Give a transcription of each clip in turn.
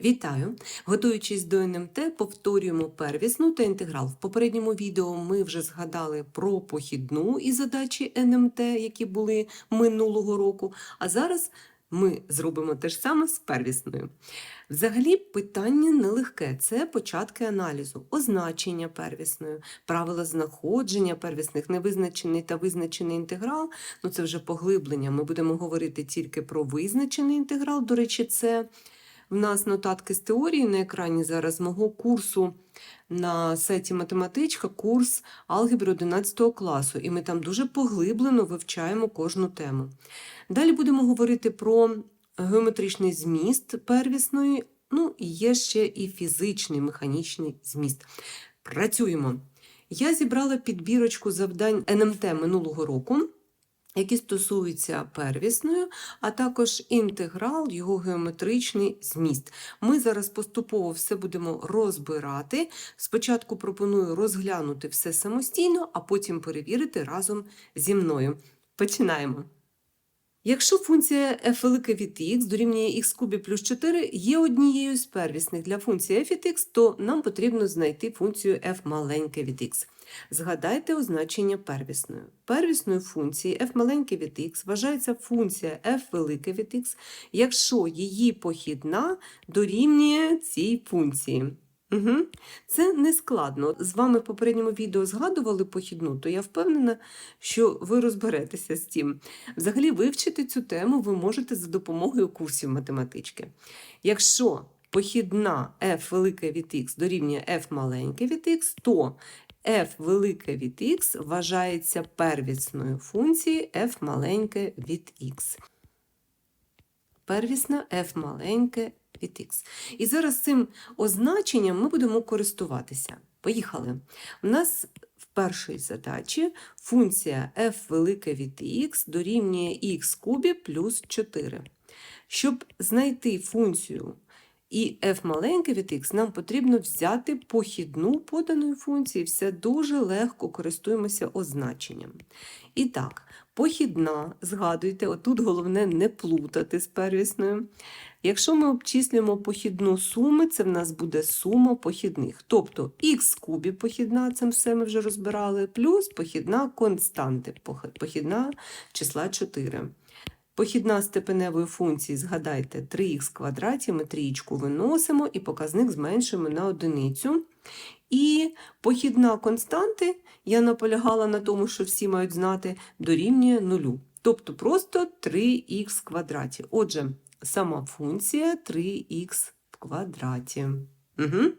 Вітаю! Готуючись до НМТ, повторюємо первісну та інтеграл. В попередньому відео ми вже згадали про похідну і задачі НМТ, які були минулого року. А зараз ми зробимо те ж саме з первісною. Взагалі, питання нелегке це початки аналізу, означення первісної, правила знаходження первісних, невизначений та визначений інтеграл. Ну це вже поглиблення. Ми будемо говорити тільки про визначений інтеграл. До речі, це. В нас нотатки з теорії на екрані зараз мого курсу на сайті Математичка, курс алгебри 11 класу, і ми там дуже поглиблено вивчаємо кожну тему. Далі будемо говорити про геометричний зміст первісної, ну і є ще і фізичний механічний зміст. Працюємо. Я зібрала підбірочку завдань НМТ минулого року які стосуються первісної, а також інтеграл, його геометричний зміст. Ми зараз поступово все будемо розбирати. Спочатку пропоную розглянути все самостійно, а потім перевірити разом зі мною. Починаємо. Якщо функція f велике від x дорівнює x кубі плюс 4 є однією з первісних для функції f від x, то нам потрібно знайти функцію f маленьке від x. Згадайте означення первісної. Первісною функцією f маленьке від x вважається функція f велике від x, якщо її похідна дорівнює цій функції. Угу. Це не складно. З вами в попередньому відео згадували похідну, то я впевнена, що ви розберетеся з цим. Взагалі, вивчити цю тему ви можете за допомогою курсів математички. Якщо похідна f велике від x дорівнює f маленьке від x, то f велике від x вважається первісною функцією f маленьке від x. Первісна f маленьке від x. І зараз цим означенням ми будемо користуватися. Поїхали. У нас в першій задачі функція f велике від x дорівнює x кубі плюс 4. Щоб знайти функцію і f маленьке від x, нам потрібно взяти похідну поданої функції. Все дуже легко користуємося означенням. І так, похідна, згадуйте, отут головне не плутати з первісною. Якщо ми обчислюємо похідну суми, це в нас буде сума похідних. Тобто х кубі похідна, це все ми вже розбирали, плюс похідна константи, похідна числа 4. Похідна степеневої функції, згадайте, 3х квадраті, ми трієчку виносимо і показник зменшуємо на одиницю. І похідна константи, я наполягала на тому, що всі мають знати, дорівнює нулю. Тобто просто 3х квадраті. Отже, сама функція 3х в квадраті. Угу.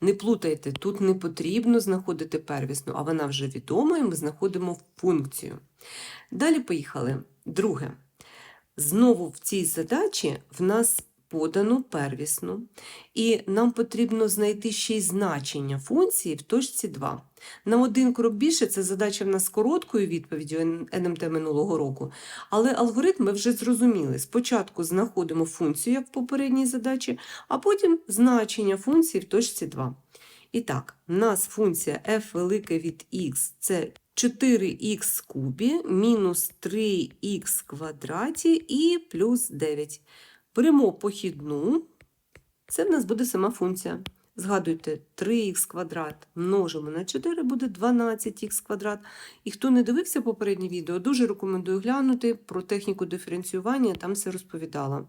Не плутайте, тут не потрібно знаходити первісну, а вона вже відома, і ми знаходимо функцію. Далі поїхали. Друге. Знову в цій задачі в нас подано первісну, і нам потрібно знайти ще й значення функції в точці 2. На один крок більше це задача в нас короткою відповіддю НМТ минулого року, але алгоритм ми вже зрозуміли. Спочатку знаходимо функцію, як в попередній задачі, а потім значення функції в точці 2. І так, у нас функція f велике від x це 4х кубі мінус 3х квадраті і плюс 9. Беремо похідну, це в нас буде сама функція. Згадуйте, 3х квадрат множимо на 4 буде 12х квадрат. І хто не дивився попереднє відео, дуже рекомендую глянути про техніку диференціювання, я там все розповідала.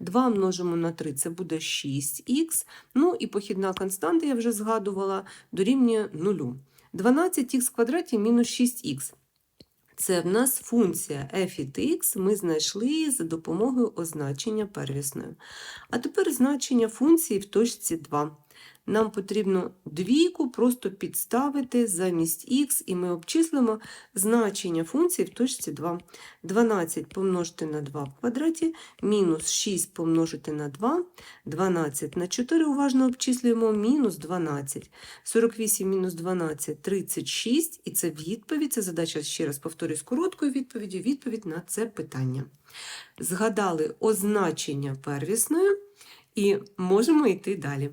2 множимо на 3 це буде 6х. Ну і похідна константа, я вже згадувала, дорівнює 0. 12х квадраті мінус 6х. Це в нас функція f від x ми знайшли за допомогою означення первісної. А тепер значення функції в точці 2. Нам потрібно двійку просто підставити замість х, і ми обчислимо значення функції в точці 2. 12 помножити на 2 в квадраті, мінус 6 помножити на 2, 12 на 4 уважно обчислюємо, мінус 12. 48 мінус 12 – 36, і це відповідь, це задача, ще раз повторюю, з короткою відповіддю, відповідь на це питання. Згадали означення первісної і можемо йти далі.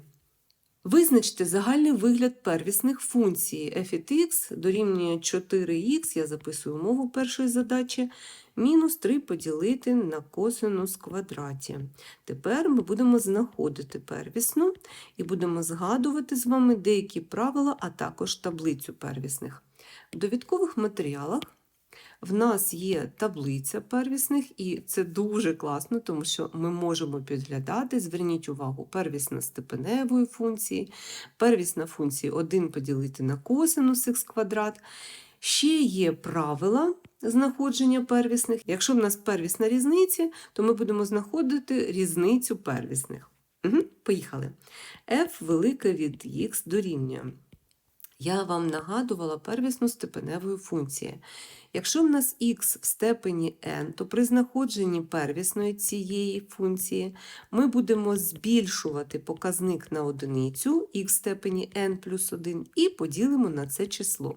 Визначте загальний вигляд первісних функцій f від x дорівнює 4х, я записую умову першої задачі, мінус 3 поділити на косинус квадраті. Тепер ми будемо знаходити первісну і будемо згадувати з вами деякі правила, а також таблицю первісних. В довідкових матеріалах в нас є таблиця первісних, і це дуже класно, тому що ми можемо підглядати. Зверніть увагу, первісна степеневої функції, первісна функція 1 поділити на косинус х квадрат. Ще є правила знаходження первісних. Якщо в нас первісна різниця, то ми будемо знаходити різницю первісних. Угу, Поїхали. f велике від х дорівнює. Я вам нагадувала первісну степеневої функції. Якщо в нас х в степені n, то при знаходженні первісної цієї функції ми будемо збільшувати показник на одиницю х в степені n плюс 1 і поділимо на це число.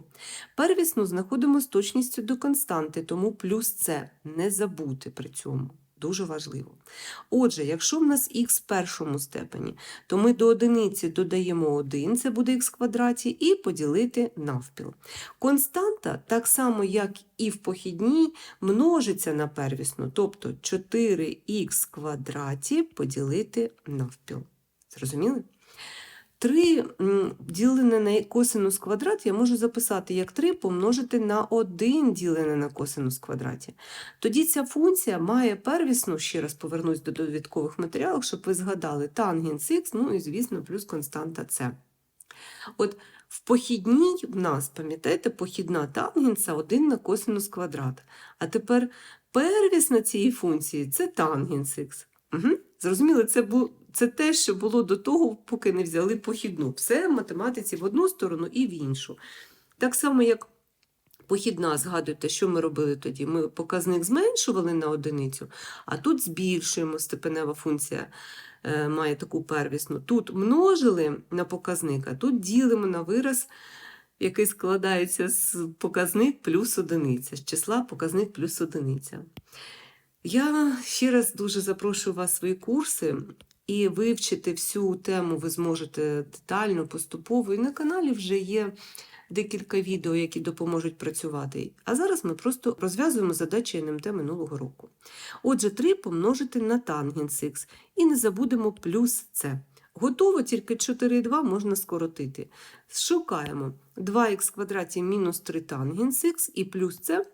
Первісну знаходимо з точністю до константи, тому плюс це не забути при цьому. Дуже важливо. Отже, якщо в нас х в першому степені, то ми до одиниці додаємо 1, це буде х квадраті, і поділити навпіл. Константа, так само як і в похідній, множиться на первісну, тобто 4х в квадраті поділити навпіл. Зрозуміли? 3 ділене на косинус квадрат я можу записати як 3 помножити на 1 ділене на косинус квадраті. Тоді ця функція має первісну, ще раз повернусь до довідкових матеріалів, щоб ви згадали тангенс х, ну і, звісно, плюс константа С. От в похідній в нас, пам'ятаєте, похідна тангенса 1 на косинус квадрат. А тепер первісна цієї функції це тангенс х. Угу. Зрозуміли, це був це те, що було до того, поки не взяли похідну. Все в математиці в одну сторону і в іншу. Так само, як похідна, згадуйте, що ми робили тоді? Ми показник зменшували на одиницю, а тут збільшуємо степенева функція. е, Має таку первісну. Тут множили на показник, а тут ділимо на вираз, який складається з показник плюс одиниця, з числа показник плюс одиниця. Я ще раз дуже запрошую вас в свої курси і вивчити всю тему ви зможете детально, поступово. І на каналі вже є декілька відео, які допоможуть працювати. А зараз ми просто розв'язуємо задачі НМТ минулого року. Отже, 3 помножити на тангенс х і не забудемо плюс С. Готово, тільки 4,2 можна скоротити. Шукаємо 2х квадраті мінус 3 тангенс х і плюс С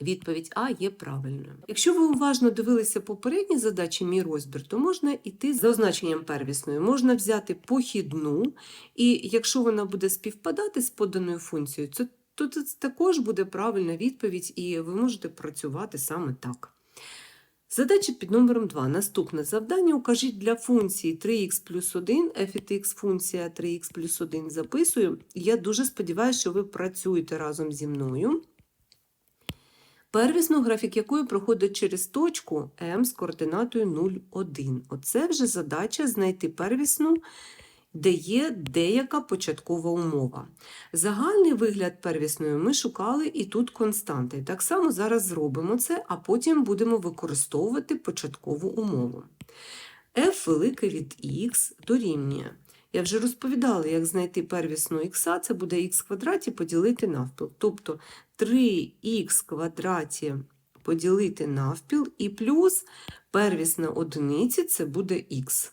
Відповідь А є правильною. Якщо ви уважно дивилися попередні задачі, мій розбір, то можна йти за означенням первісної. Можна взяти похідну, і якщо вона буде співпадати з поданою функцією, то, це також буде правильна відповідь, і ви можете працювати саме так. Задача під номером 2. Наступне завдання. Укажіть для функції 3х плюс 1, f від x функція 3х плюс 1 записую. Я дуже сподіваюся, що ви працюєте разом зі мною. Первісну графік якої проходить через точку М з координатою 0,1. Оце вже задача знайти первісну, де є деяка початкова умова. Загальний вигляд первісної ми шукали і тут константи. Так само зараз зробимо це, а потім будемо використовувати початкову умову. f велике від х дорівнює. Я вже розповідала, як знайти первісну х, це буде х квадраті поділити навпіл. Тобто 3х квадраті поділити навпіл і плюс первісна одиниці це буде х.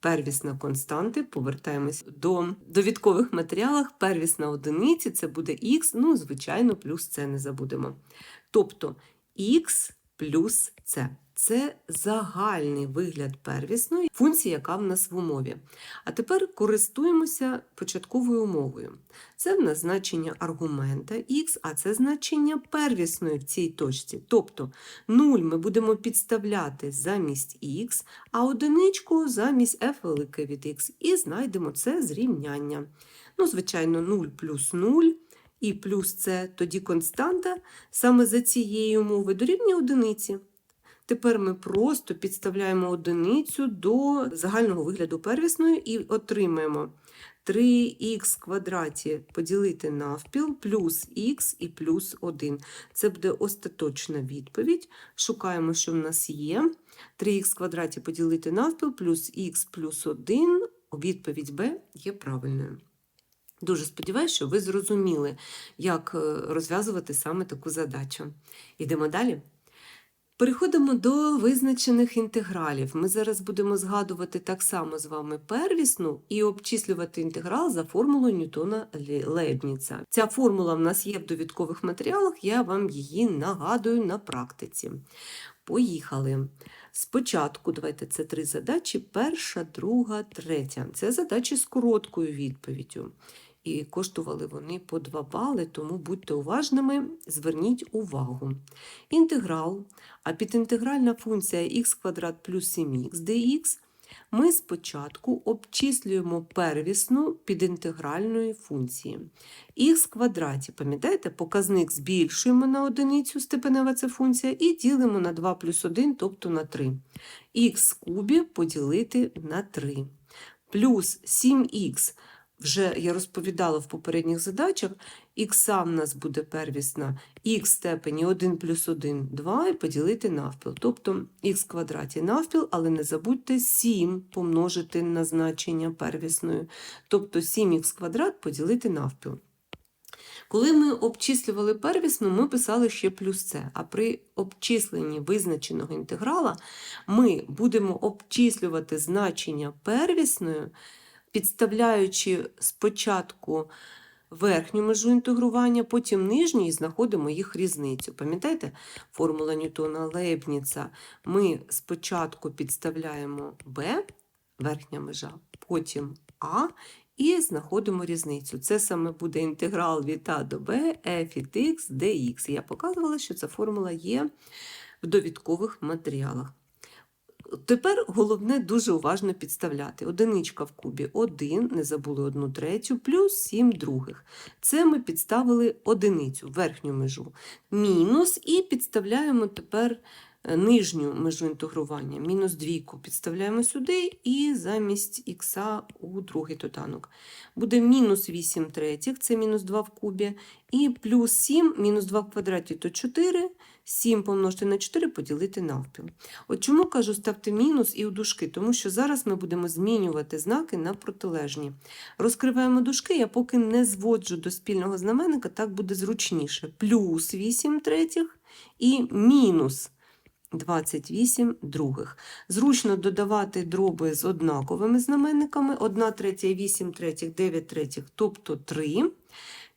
Первісна константи, повертаємось до довідкових матеріалах. Первісна одиниці це буде х, ну, звичайно, плюс це не забудемо. Тобто х плюс це. Це загальний вигляд первісної функції, яка в нас в умові. А тепер користуємося початковою умовою. Це в нас значення аргумента х, а це значення первісної в цій точці. Тобто 0 ми будемо підставляти замість х, а одиничку замість f велике від х. І знайдемо це зрівняння. Ну, звичайно, 0 плюс 0. І плюс це тоді константа саме за цієї умови дорівнює одиниці. Тепер ми просто підставляємо одиницю до загального вигляду первісної і отримаємо 3х квадраті поділити навпіл плюс х і плюс 1. Це буде остаточна відповідь. Шукаємо, що в нас є. 3х квадраті поділити навпіл плюс х плюс 1 відповідь Б є правильною. Дуже сподіваюся, що ви зрозуміли, як е, розв'язувати саме таку задачу. Ідемо далі. Переходимо до визначених інтегралів. Ми зараз будемо згадувати так само з вами первісну і обчислювати інтеграл за формулою Ньютона Лейбніца. Ця формула в нас є в довідкових матеріалах, я вам її нагадую на практиці. Поїхали. Спочатку, давайте це три задачі: перша, друга, третя. Це задачі з короткою відповіддю. І коштували вони по 2 бали, тому будьте уважними, зверніть увагу. Інтеграл, а підінтегральна функція х квадрат плюс 7х dx ми спочатку обчислюємо первісну підінтегральної функції. х квадраті, пам'ятаєте, показник збільшуємо на одиницю, степенева це функція, і ділимо на 2 плюс 1, тобто на 3. х кубі поділити на 3. Плюс 7х вже я розповідала в попередніх задачах, х в нас буде первісна х степені 1 плюс 1 2 і поділити навпіл. Тобто х квадраті навпіл, але не забудьте 7 помножити на значення первісної. Тобто 7х квадрат поділити навпіл. Коли ми обчислювали первісну, ми писали ще плюс це. А при обчисленні визначеного інтеграла ми будемо обчислювати значення первісною підставляючи спочатку верхню межу інтегрування, потім нижню і знаходимо їх різницю. Пам'ятаєте, формула Ньютона Лейбніца. Ми спочатку підставляємо b, верхня межа, потім А. І знаходимо різницю. Це саме буде інтеграл від А до Б, f від x dx. Я показувала, що ця формула є в довідкових матеріалах. Тепер головне дуже уважно підставляти. Одиничка в кубі 1, не забули одну третю, плюс 7 других. Це ми підставили одиницю, верхню межу. Мінус і підставляємо тепер е, нижню межу інтегрування. Мінус двійку підставляємо сюди і замість х у другий доданок. Буде мінус 8 третіх, це мінус 2 в кубі, і плюс 7, мінус 2 в квадраті то 4, 7 помножити на 4 поділити навпіл. От чому кажу, ставте мінус і у дужки, тому що зараз ми будемо змінювати знаки на протилежні. Розкриваємо дужки, я поки не зводжу до спільного знаменника, так буде зручніше. Плюс 8 третіх і мінус 28 других. Зручно додавати дроби з однаковими знаменниками. 1 третя, 8 третіх, 9 третіх, тобто 3.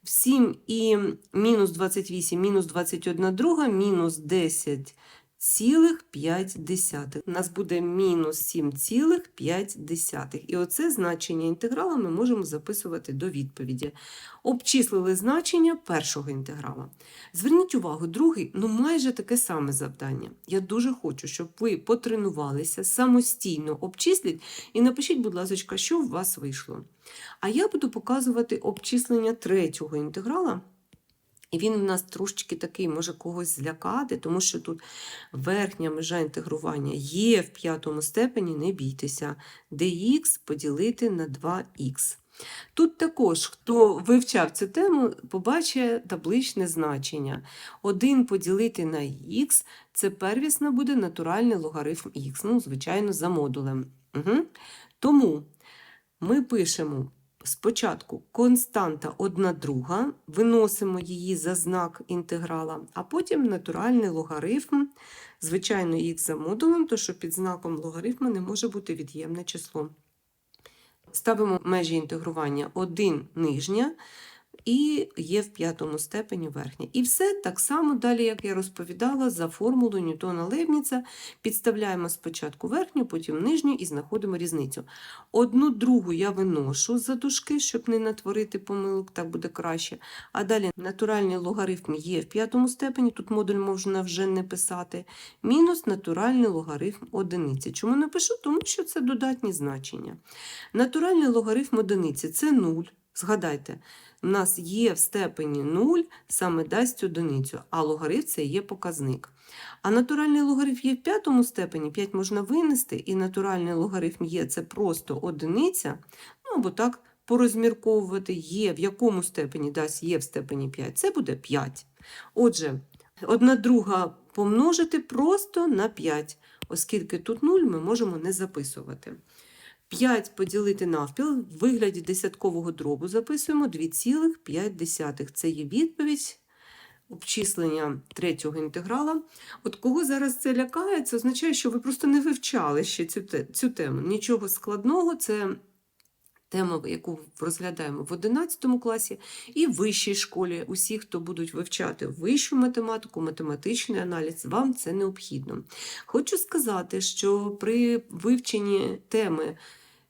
7 і мінус 28, мінус 21 друга, мінус 10 цілих 5 десятих. У нас буде мінус 7,5. І оце значення інтеграла ми можемо записувати до відповіді. Обчислили значення першого інтеграла. Зверніть увагу, другий ну майже таке саме завдання. Я дуже хочу, щоб ви потренувалися, самостійно обчисліть і напишіть, будь ласка, що у вас вийшло. А я буду показувати обчислення третього інтеграла. І він у нас трошечки такий може когось злякати, тому що тут верхня межа інтегрування є в п'ятому степені, не бійтеся, dx поділити на 2х. Тут також, хто вивчав цю тему, побачить табличне значення. 1 поділити на х це первісно буде натуральний логарифм х, ну, звичайно, за модулем. Угу. Тому ми пишемо Спочатку константа 1 друга, виносимо її за знак інтеграла, а потім натуральний логарифм, звичайно, їх за модулем, тому що під знаком логарифму не може бути від'ємне число. Ставимо межі інтегрування 1 нижня і є в п'ятому степені верхня. І все так само, далі, як я розповідала, за формулою Ньютона Лейбніца підставляємо спочатку верхню, потім нижню і знаходимо різницю. Одну другу я виношу за дужки, щоб не натворити помилок, так буде краще. А далі натуральний логарифм є в п'ятому степені, тут модуль можна вже не писати. Мінус натуральний логарифм одиниці. Чому не пишу? Тому що це додатні значення. Натуральний логарифм одиниці це 0. Згадайте, у нас є в степені 0, саме дасть одиницю, а логарифм це є показник. А натуральний логарифм є в п'ятому степені, 5 можна винести, і натуральний логарифм є це просто одиниця, ну або так порозмірковувати є, в якому степені дасть є в степені 5, це буде 5. Отже, одна друга помножити просто на 5, оскільки тут 0 ми можемо не записувати. 5 поділити навпіл в вигляді десяткового дробу записуємо 2,5. Це є відповідь обчислення третього інтеграла. От кого зараз це лякає, це означає, що ви просто не вивчали ще цю, цю тему. Нічого складного, це тема, яку розглядаємо в 11 класі і в вищій школі. Усі, хто будуть вивчати вищу математику, математичний аналіз, вам це необхідно. Хочу сказати, що при вивченні теми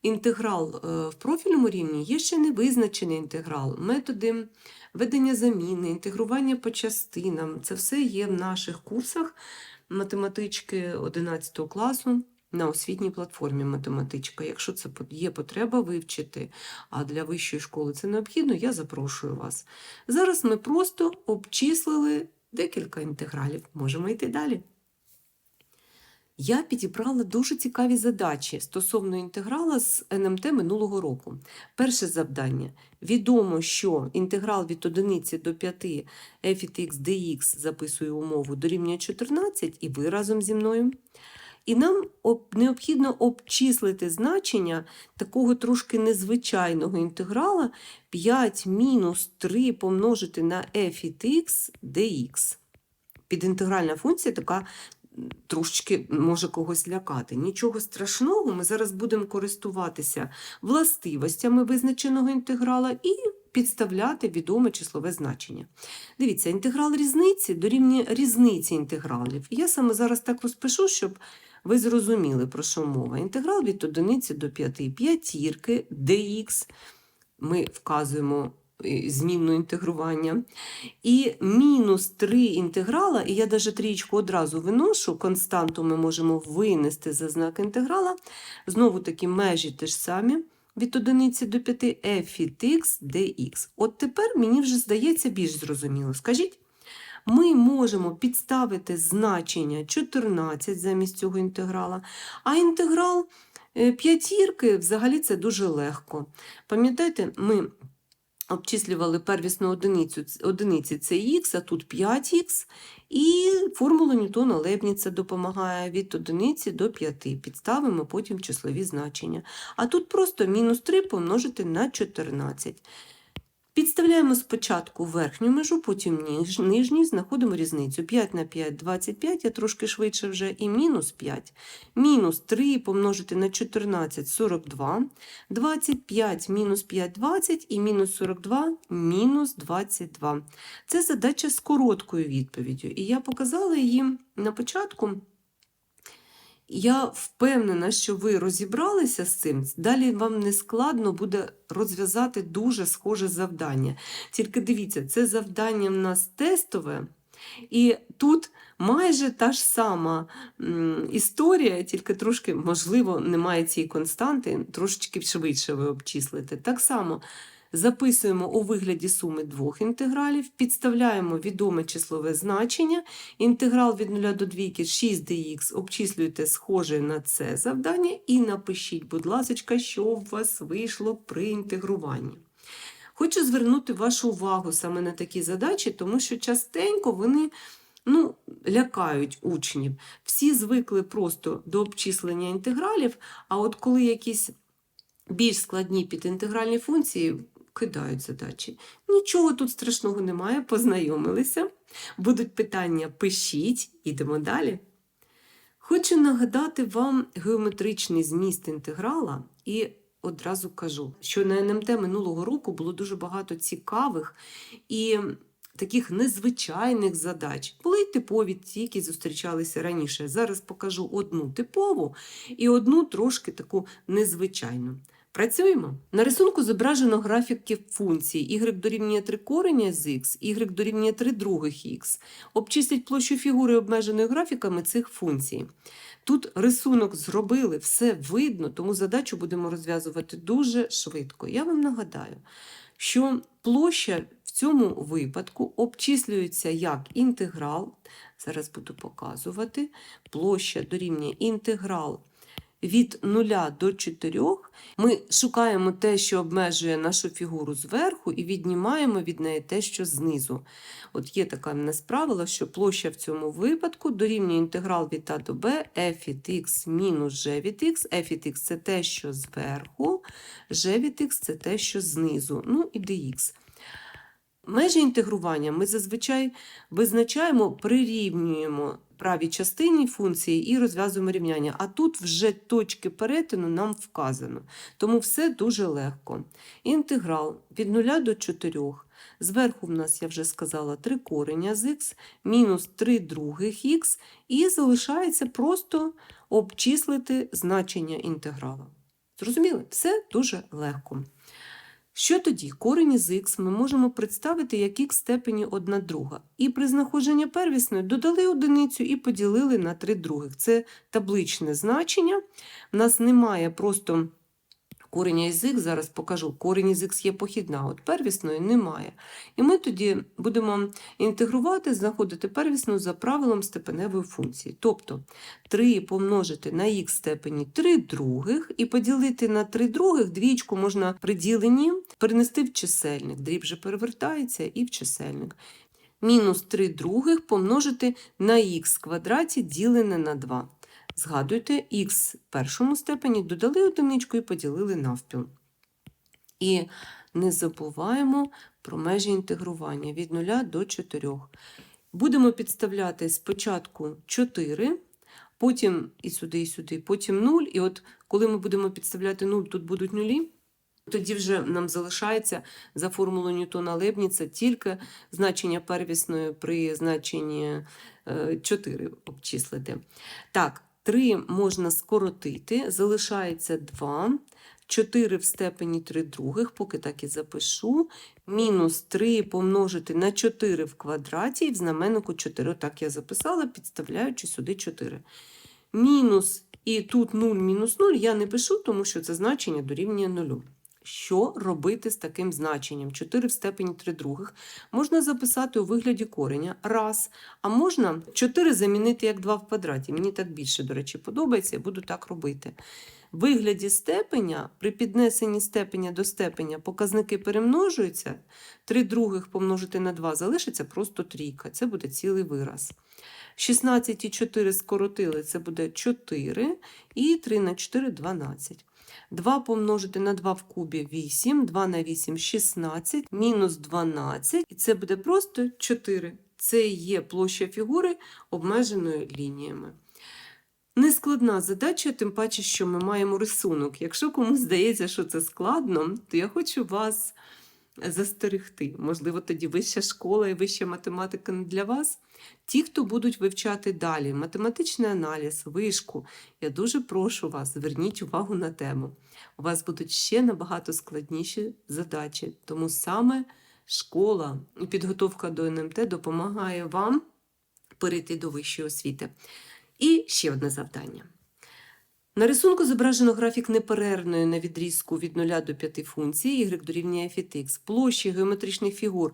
інтеграл е, в профільному рівні є ще невизначений інтеграл, методи ведення заміни, інтегрування по частинам. Це все є в наших курсах математички 11 класу. На освітній платформі математичка. Якщо це є потреба вивчити, а для вищої школи це необхідно, я запрошую вас. Зараз ми просто обчислили декілька інтегралів. Можемо йти далі. Я підібрала дуже цікаві задачі стосовно інтеграла з НМТ минулого року. Перше завдання. Відомо, що інтеграл від 1 до 5 f від x dx, записую умову, дорівнює 14, і ви разом зі мною. І нам необхідно обчислити значення такого трошки незвичайного інтеграла 5 мінус 3 помножити на f від x dx. Підінтегральна функція така трошечки може когось лякати. Нічого страшного, ми зараз будемо користуватися властивостями визначеного інтеграла і підставляти відоме числове значення. Дивіться, інтеграл різниці дорівнює різниці інтегралів. Я саме зараз так розпишу, щоб ви зрозуміли, про що мова. Інтеграл від 1 до 5 п'ятірки dx. Ми вказуємо змінну інтегрування. І мінус 3 інтеграла, і я навіть трієчку одразу виношу, константу ми можемо винести за знак інтеграла. Знову таки межі те ж самі. Від 1 до 5 f від x dx. От тепер мені вже здається більш зрозуміло. Скажіть, ми можемо підставити значення 14 замість цього інтеграла, а інтеграл е, п'ятірки взагалі це дуже легко. Пам'ятаєте, ми обчислювали первісну одиницю, одиниці це х, а тут 5х, і формула Ньютона Лебніца допомагає від одиниці до 5. Підставимо потім числові значення. А тут просто мінус 3 помножити на 14. Підставляємо спочатку верхню межу, потім нижній, знаходимо різницю. 5 на 5 – 25, я трошки швидше вже, і мінус 5. Мінус 3 помножити на 14 – 42. 25 мінус 5 – 20 і мінус 42 – мінус 22. Це задача з короткою відповіддю. І я показала її на початку. Я впевнена, що ви розібралися з цим. Далі вам не складно буде розв'язати дуже схоже завдання. Тільки дивіться, це завдання в нас тестове, і тут майже та ж сама історія, тільки трошки, можливо, немає цієї константи, трошечки швидше ви обчислите. Так само записуємо у вигляді суми двох інтегралів, підставляємо відоме числове значення. Інтеграл від 0 до 2 6 dx обчислюйте схоже на це завдання і напишіть, будь ласка, що у вас вийшло при інтегруванні. Хочу звернути вашу увагу саме на такі задачі, тому що частенько вони ну, лякають учнів. Всі звикли просто до обчислення інтегралів, а от коли якісь більш складні підінтегральні функції кидають задачі. Нічого тут страшного немає, познайомилися. Будуть питання, пишіть, ідемо далі. Хочу нагадати вам геометричний зміст інтеграла і одразу кажу, що на НМТ минулого року було дуже багато цікавих і таких незвичайних задач. Були й типові ті, які зустрічалися раніше. Зараз покажу одну типову і одну трошки таку незвичайну. Працюємо. На рисунку зображено графіки функцій y дорівнює 3 кореня з x, y дорівнює 3 других x. Обчисліть площу фігури обмеженої графіками цих функцій. Тут рисунок зробили, все видно, тому задачу будемо розв'язувати дуже швидко. Я вам нагадаю, що площа в цьому випадку обчислюється як інтеграл. Зараз буду показувати. Площа дорівнює інтеграл від 0 до 4 ми шукаємо те, що обмежує нашу фігуру зверху, і віднімаємо від неї те, що знизу. От є така в нас правило, що площа в цьому випадку дорівнює інтеграл від А до Б f від x мінус g від x. f від x – це те, що зверху, g від x – це те, що знизу. Ну і dx. Межі інтегрування ми зазвичай визначаємо, прирівнюємо правій частині функції і розв'язуємо рівняння. А тут вже точки перетину нам вказано. Тому все дуже легко. Інтеграл від 0 до 4. Зверху в нас, я вже сказала, 3 кореня з х, мінус 3 других х, і залишається просто обчислити значення інтеграла. Зрозуміли? Все дуже легко. Що тоді? корень із х ми можемо представити як х степені 1 друга. І при знаходженні первісної додали одиницю і поділили на 3 других. Це табличне значення. У нас немає просто кореня із х, зараз покажу, корінь із х є похідна, от первісної немає. І ми тоді будемо інтегрувати, знаходити первісну за правилом степеневої функції. Тобто 3 помножити на х степені 3 других і поділити на 3 других, двічку можна при діленні перенести в чисельник. Дріб же перевертається і в чисельник. Мінус 3 других помножити на х квадраті ділене на 2. Згадуйте, х в першому степені додали одиничку і поділили навпіл. І не забуваємо про межі інтегрування від 0 до 4. Будемо підставляти спочатку 4, потім і сюди, і сюди, потім 0. І от коли ми будемо підставляти 0, тут будуть нулі. Тоді вже нам залишається за формулою Ньютона Лебніца тільки значення первісної при значенні 4 обчислити. Так, 3 можна скоротити, залишається 2, 4 в степені 3 других, поки так і запишу. Мінус 3 помножити на 4 в квадраті і в знаменнику 4. Так я записала, підставляючи сюди 4. Мінус, і тут 0 мінус 0 я не пишу, тому що це значення дорівнює 0. Що робити з таким значенням? 4 в степені 3 других. Можна записати у вигляді кореня раз, а можна 4 замінити як 2 в квадраті. Мені так більше, до речі, подобається, я буду так робити. В вигляді степеня, при піднесенні степеня до степеня показники перемножуються, 3 других помножити на 2 залишиться просто трійка. Це буде цілий вираз. 16 і 4 скоротили, це буде 4, і 3 на 4 – 12. 2 помножити на 2 в кубі 8, 2 на 8 – 16, мінус 12, і це буде просто 4. Це є площа фігури обмеженою лініями. Нескладна задача, тим паче, що ми маємо рисунок. Якщо комусь здається, що це складно, то я хочу вас застерегти. Можливо, тоді вища школа і вища математика не для вас. Ті, хто будуть вивчати далі математичний аналіз, вишку, я дуже прошу вас, зверніть увагу на тему. У вас будуть ще набагато складніші задачі, тому саме школа і підготовка до НМТ допомагає вам перейти до вищої освіти. І ще одне завдання. На рисунку зображено графік неперервної на відрізку від 0 до 5 функцій y дорівнює x. Площі геометричних фігур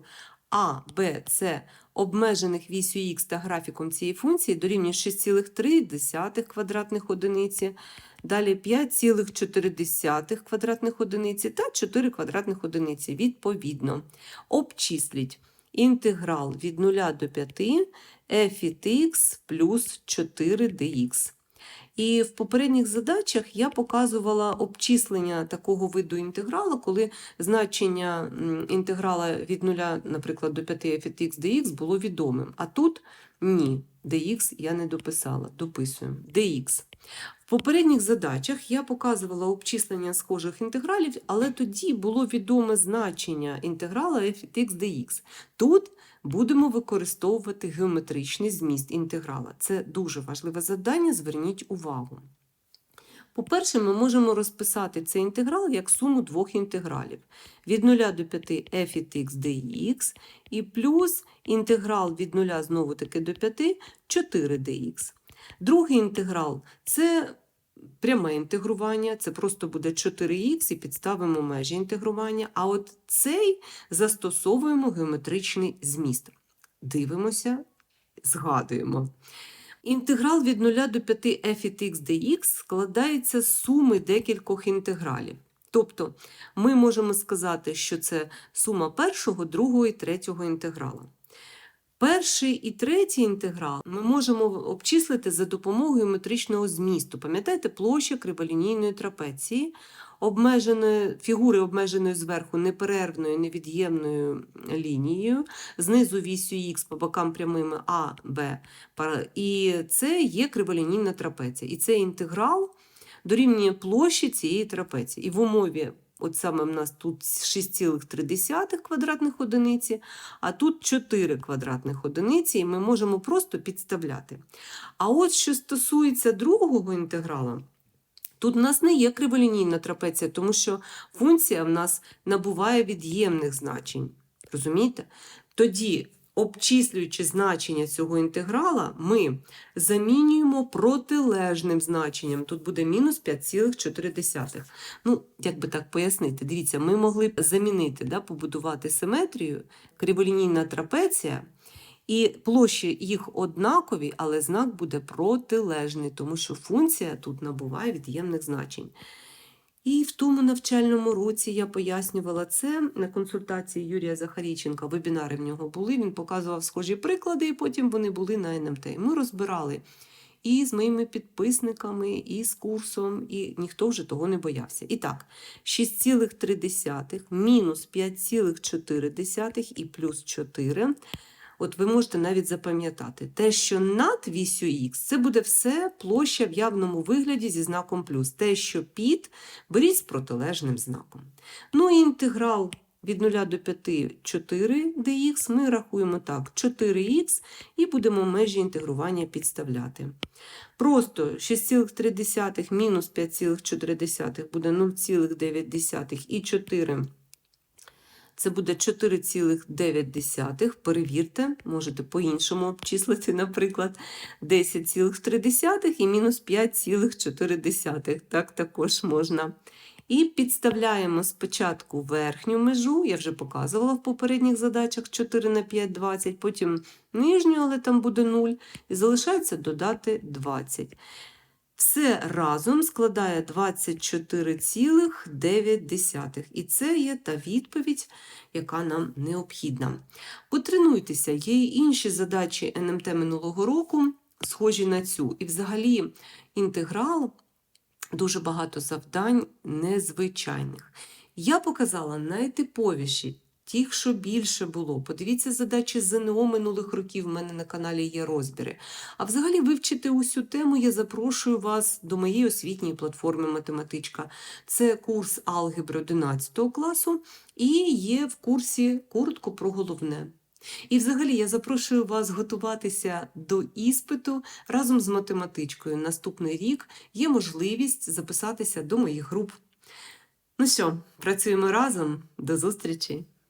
А, Б, С обмежених вісю х та графіком цієї функції дорівнює 6,3 квадратних одиниці, далі 5,4 квадратних одиниці та 4 квадратних одиниці відповідно. Обчисліть інтеграл від 0 до 5 f від x плюс 4 dx. І в попередніх задачах я показувала обчислення такого виду інтегралу, коли значення інтеграла від 0, наприклад, до 5 f x dx було відомим. А тут ні, dx я не дописала, дописуємо dx. В попередніх задачах я показувала обчислення схожих інтегралів, але тоді було відоме значення інтеграла f x dx. Тут будемо використовувати геометричний зміст інтеграла. Це дуже важливе завдання, зверніть увагу. По-перше, ми можемо розписати цей інтеграл як суму двох інтегралів. Від 0 до 5 f від x dx і плюс інтеграл від 0 знову таки до 5 4 dx. Другий інтеграл це пряме інтегрування, це просто буде 4х і підставимо межі інтегрування. А от цей застосовуємо геометричний зміст. Дивимося, згадуємо. Інтеграл від 0 до 5 f від x dx складається з суми декількох інтегралів. Тобто ми можемо сказати, що це сума першого, другого і третього інтеграла. Перший і третій інтеграл ми можемо обчислити за допомогою метричного змісту. Пам'ятаєте, площа криволінійної трапеції, обмеженої, фігури обмеженої зверху неперервною невід'ємною лінією, знизу вісю х по бокам прямими А, Б. І це є криволінійна трапеція. І цей інтеграл дорівнює площі цієї трапеції. І в умові, от саме в нас тут 6,3 квадратних одиниці, а тут 4 квадратних одиниці, і ми можемо просто підставляти. А от що стосується другого інтеграла, тут в нас не є криволінійна трапеція, тому що функція в нас набуває від'ємних значень. Розумієте? Тоді, обчислюючи значення цього інтеграла, ми замінюємо протилежним значенням. Тут буде мінус 5,4. Ну, як би так пояснити, дивіться, ми могли б замінити, да, побудувати симетрію, криволінійна трапеція, і площі їх однакові, але знак буде протилежний, тому що функція тут набуває від'ємних значень. І в тому навчальному році я пояснювала це на консультації Юрія Захарійченка. Вебінари в нього були. Він показував схожі приклади, і потім вони були на НМТ. Ми розбирали і з моїми підписниками, і з курсом, і ніхто вже того не боявся. І так, 6,3 мінус 5,4 і плюс 4. От ви можете навіть запам'ятати, те, що над вісю х, це буде все площа в явному вигляді зі знаком плюс. Те, що під, беріть з протилежним знаком. Ну і інтеграл від 0 до 5 4 dx ми рахуємо так, 4х і будемо межі інтегрування підставляти. Просто 6,3 мінус 5,4 буде 0,9 і 4 це буде 4,9. Перевірте, можете по-іншому обчислити, наприклад, 10,3 і мінус 5,4. Так також можна. І підставляємо спочатку верхню межу, я вже показувала в попередніх задачах 4 на 5, 20, потім нижню, але там буде 0, і залишається додати 20. Все разом складає 24,9. І це є та відповідь, яка нам необхідна. Потренуйтеся, є й інші задачі НМТ минулого року, схожі на цю. І взагалі інтеграл дуже багато завдань незвичайних. Я показала найтиповіші. Ті, що більше було. Подивіться задачі ЗНО минулих років, в мене на каналі є розбіри. А взагалі вивчити усю тему я запрошую вас до моєї освітньої платформи Математичка. Це курс алгебри 11 класу і є в курсі коротко про головне. І взагалі я запрошую вас готуватися до іспиту разом з математичкою. Наступний рік є можливість записатися до моїх груп. Ну що, працюємо разом. До зустрічі!